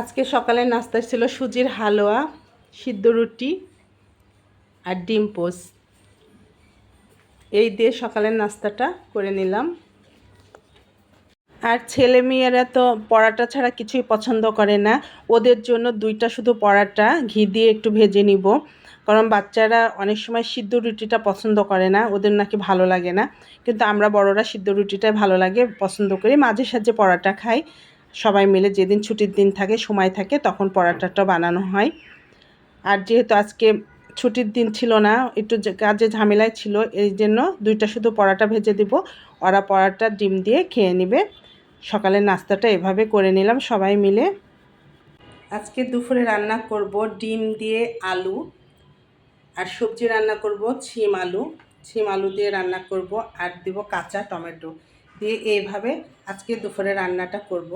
আজকে সকালে নাস্তা ছিল সুজির হালুয়া, সিদ্ধ রুটি আর ডিম পোস। এই দিয়ে সকালের নাস্তাটা করে নিলাম। আর ছেলে মেয়েরা তো পরাটা ছাড়া কিছুই পছন্দ করে না। ওদের জন্য দুইটা শুধু পরাটা, ঘি দিয়ে একটু ভেজে নিব। কারণ বাচ্চারা অনেক সময় সিদ্ধ রুটিটা পছন্দ করে না, ওদের নাকি ভালো লাগে না। কিন্তু আমরা বড়রা সিদ্ধ রুটিটাই ভালো লাগে, পছন্দ করি। মাঝে সাঝে পরাটা খাই। সবাই মিলে যেদিন ছুটির দিন থাকে, সময় থাকে, তখন পরাটাটা বানানো হয়। আর যেহেতু আজকে ছুটির দিন ছিল না, একটু কাজে ঝামেলায় ছিল, এই জন্য দুইটা শুধু পরাটা ভেজে দিব। ওরা পরাটা, ডিম দিয়ে খেয়ে নেবে। সকালের নাস্তাটা এভাবে করে নিলাম সবাই মিলে। আজকে দুপুরে রান্না করব ডিম দিয়ে আলু আর সবজি রান্না করব ছিম আলু। ছিম আলু দিয়ে রান্না করব আর দিব কাঁচা টমেটো। দিয়ে এইভাবে আজকে দুপুরে রান্নাটা করব।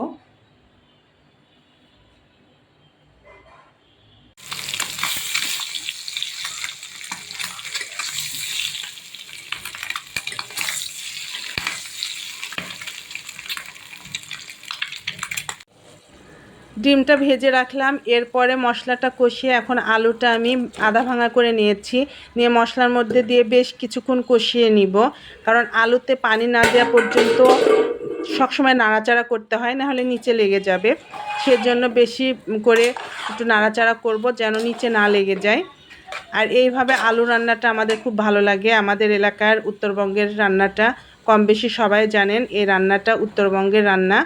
ডিমটা ভেজে রাখলাম, এরপরে মশলাটা কষিয়ে এখন আলুটা আমি আধা ভাঙা করে নিয়েছি। নিয়ে মশলার মধ্যে দিয়ে বেশ কিছুক্ষণ কষিয়ে নিব, কারণ আলুতে পানি না দেওয়া পর্যন্ত সবসময় নাড়াচাড়া করতে হয় নাহলে নিচে লেগে যাবে। সেজন্য বেশি করে একটু নাড়াচাড়া করব যেন নিচে না লেগে যায়। আর এইভাবে আলু রান্নাটা আমাদের খুব ভালো লাগে। আমাদের এলাকার উত্তরবঙ্গের রান্নাটা কম বেশি সবাই জানেন, এই রান্নাটা উত্তরবঙ্গের রান্না।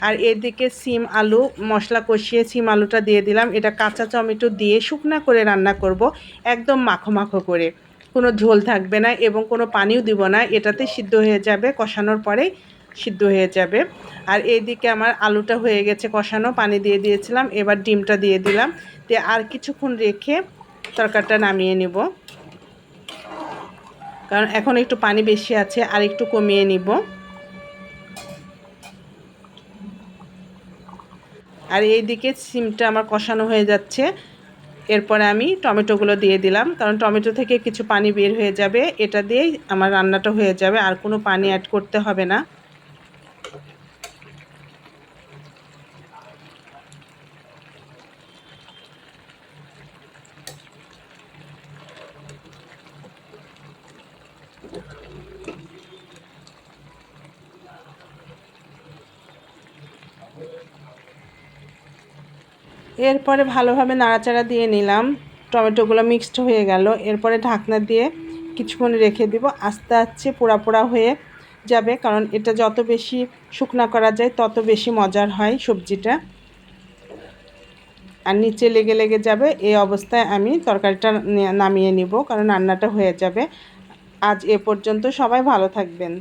আর এদিকে সিম আলু, মশলা কষিয়ে সিম আলুটা দিয়ে দিলাম। এটা কাঁচা টমেটো দিয়ে শুকনা করে রান্না করব, একদম মাখো মাখো করে। কোনো ঝোল থাকবে না এবং কোনো পানিও দিব না। এটাতে সিদ্ধ হয়ে যাবে, কষানোর পরেই সিদ্ধ হয়ে যাবে। আর এইদিকে আমার আলুটা হয়ে গেছে কষানো, পানি দিয়ে দিয়েছিলাম, এবার ডিমটা দিয়ে দিলাম। দিয়ে আর কিছুক্ষণ রেখে তরকারিটা নামিয়ে নেব। কারণ এখন একটু পানি বেশি আছে, আর একটু কমিয়ে নিব। আর এই দিকে সিমটা আমার কষানো হয়ে যাচ্ছে। এরপরে আমি টমেটোগুলো দিয়ে দিলাম, কারণ টমেটো থেকে কিছু পানি বের হয়ে যাবে। এটা দিয়েই আমার রান্নাটা হয়ে যাবে, আর কোনো পানি অ্যাড করতে হবে না। এরপরে ভালোভাবে নাড়াচাড়া দিয়ে নিলাম। টমেটোগুলো মিক্সড হয়ে গেল। এরপরে ঢাকনা দিয়ে কিছুক্ষণ রেখে দিব। আস্তে আস্তে পোড়া পোড়া হয়ে যাবে, কারণ এটা যত বেশি শুকনা করা যায়, তত বেশি মজার হয় সবজিটা। আর নিচে লেগে লেগে যাবে। এই অবস্থায় আমি তরকারিটা নামিয়ে নিব, কারণ রান্নাটা হয়ে যাবে। আজ এ পর্যন্ত সবাই ভালো থাকবেন।